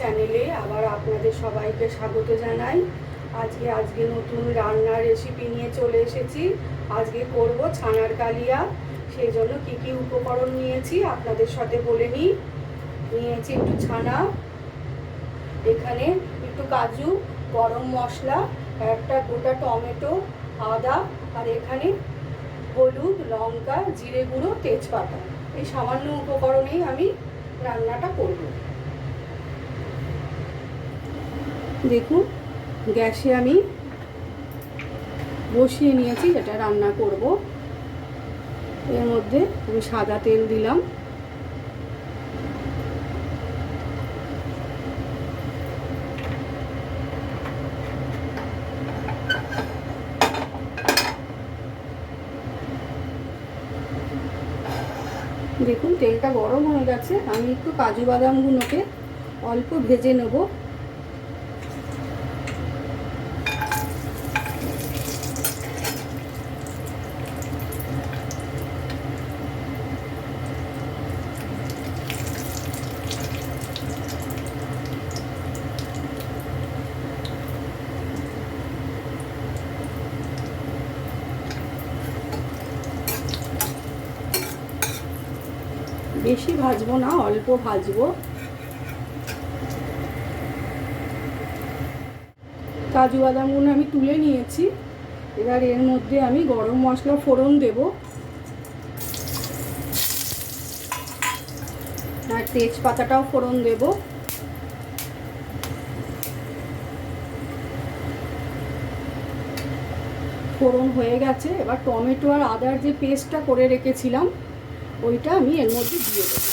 চ্যানেলে আবার আপনাদের সবাইকে স্বাগত জানাই। আজকে আজকে নতুন রান্নার রেসিপি নিয়ে চলে এসেছি। আজকে করব ছানার কালিয়া সেই জন্য কী কী উপকরণ নিয়েছি আপনাদের সাথে বলে নিই। নিয়েছি একটু ছানা, এখানে একটু কাজু, গরম মশলা, একটা গোটা টমেটো, আদা, আর এখানে হলুদ, লঙ্কা, জিরে গুঁড়ো, তেজপাতা। এই সামান্য উপকরণেই আমি রান্নাটা করব। দেখুন, গ্যাসে আমি বসিয়ে নিয়েছি এটা রান্না করব। এর মধ্যে আমি সাদা তেল দিলাম। দেখুন তেলটা গরম হয়ে গেছে। আমি একটু কাজু বাদামগুলোকে অল্প ভেজে নেব। বেশি ভাজবো না, অল্প ভাজবো। কাজু বাদামগুলো আমি তুলে নিয়েছি। এবার এর মধ্যে আমি গরম মশলা ফোড়ন দেব। আর তেজপাতাটাও ফোড়ন দেব। ফোড়ন হয়ে গেছে। এবার টমেটো আর আদার যে পেস্টটা করে রেখেছিলাম ওইটা আমি এর মধ্যে দিয়ে দেবো।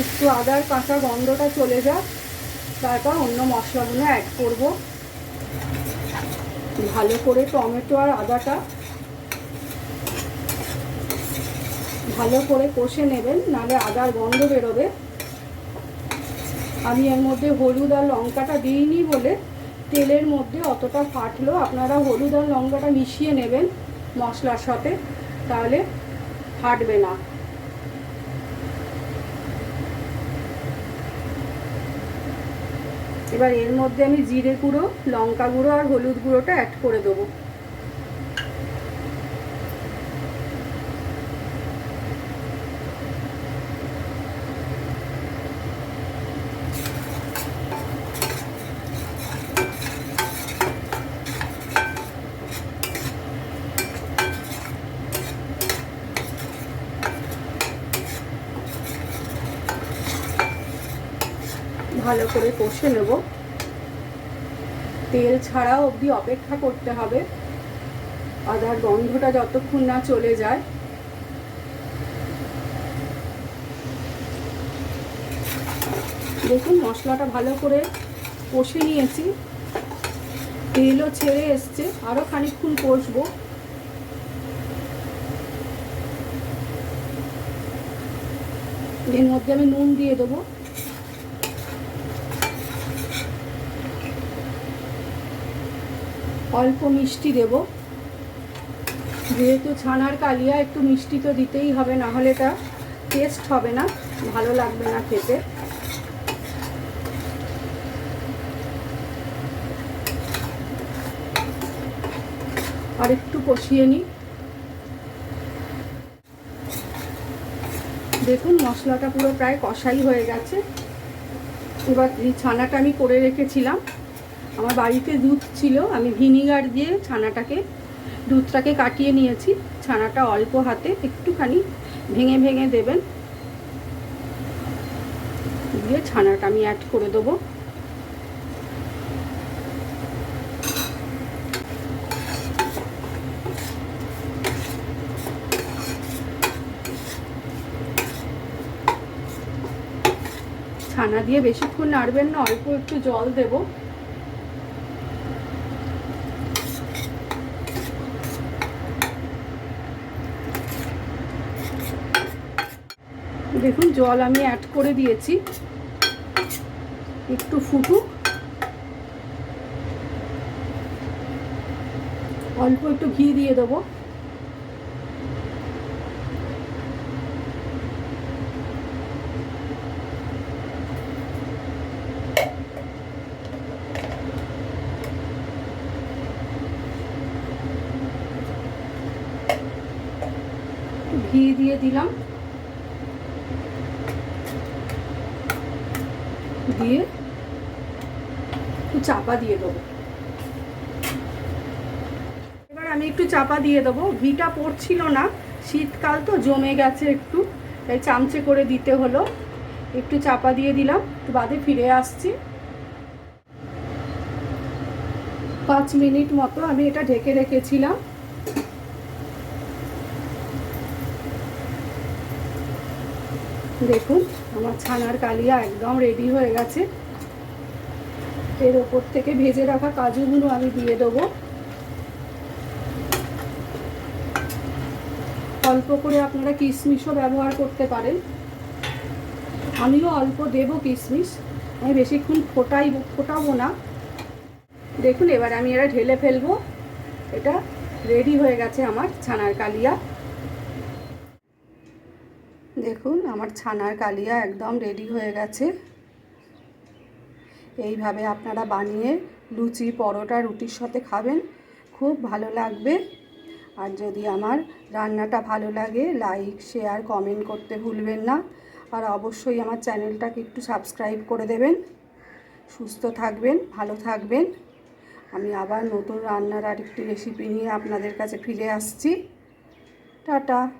একটু আদার কাঁচা গন্ধটা চলে যাক, তারপর অন্য মশলাগুলো অ্যাড করব। ভালো করে টমেটো আর আদাটা ভালো করে কষে নেবেন, নাহলে আদার গন্ধ বেরোবে। আমি এর মধ্যে হলুদ আর লঙ্কাটা দিইনি বলে তেলের মধ্যে অতটা ফাটলো। আপনারা হলুদ আর লঙ্কাটা মিশিয়ে নেবেন মশলার সাথে, তাহলে ফাটবে না। এবার এর মধ্যে আমি জিরে গুঁড়ো, লঙ্কা গুঁড়ো আর হলুদ গুঁড়োটা অ্যাড করে দেবো। ভালো করে কষে নেব। তেল ছাড়াও অবধি অপেক্ষা করতে হবে। আদার গন্ধটা যতক্ষণ না চলে যায়। দেখুন, মশলাটা ভালো করে কষে নিয়েছি। তেলও ছেড়ে এসছে। আরও খানিকক্ষণ কষবো। এর মধ্যে আমি নুন দিয়ে দেবো। অল্প মিষ্টি দেব। যেহেতু ছানার কালিয়া একটু মিষ্টি তো দিতেই হবে, না হলে এটা টেস্ট হবে না, ভালো লাগবে না খেতে। আর একটু কষিয়ে নিই। দেখুন, মশলাটা পুরো প্রায় কষাই হয়ে গেছে। এবার ছানাটা আমি করে রেখেছিলাম। আমার বাড়িতে দুধ ছিল, আমি ভিনিগার দিয়ে ছানাটাকে, দুধটাকে কাটিয়ে নিয়েছি। ছানাটা অল্প হাতে একটুখানি ভেঙে ভেঙে দেবেন। দিয়ে ছানাটা আমি অ্যাড করে দেবো। ছানা দিয়ে বেশিক্ষণ নাড়বেন না, অল্প একটু জল দেবো। দেখুন, জল আমি অ্যাড করে দিয়েছি। একটু ফুটুক। অল্প একটু ঘি দিয়ে দেবো। ঘি দিয়ে দিলাম। দিয়ে একটু চাপা দিয়ে দেবো। এবার আমি একটু চাপা দিয়ে দেবো। ঘিটা পড়ছিল না, শীতকাল তো জমে গেছে একটু, তাই চামচে করে দিতে হলো। একটু চাপা দিয়ে দিলাম, একটু বাদে ফিরে আসছি। পাঁচ মিনিট মতো আমি এটা ঢেকে রেখেছিলাম। দেখুন, আমার ছানার কালিয়া একদম রেডি হয়ে গেছে। এর ওপর থেকে ভেজে রাখা কাজুগুলো আমি দিয়ে দেবো। অল্প করে আপনারা কিশমিশও ব্যবহার করতে পারেন। আমিও অল্প দেবো কিশমিশ। আমি বেশিক্ষণ ফোটাই, ফোটাবো না। দেখুন, এবার আমি এটা ঢেলে ফেলব। এটা রেডি হয়ে গেছে আমার ছানার কালিয়া। দেখুন, আমার ছানার কালিয়া একদম রেডি হয়ে গেছে। এইভাবে আপনারা বানিয়ে লুচি, পরোটা, রুটির সাথে খাবেন, খুব ভালো লাগবে। আর যদি আমার রান্নাটা ভালো লাগে লাইক শেয়ার কমেন্ট করতে ভুলবেন না। আর অবশ্যই আমার চ্যানেলটাকে একটু সাবস্ক্রাইব করে দেবেন। সুস্থ থাকবেন, ভালো থাকবেন। আমি আবার নতুন রান্নার আর একটি রেসিপি নিয়ে আপনাদের কাছে ফিরে আসছি। টাটা!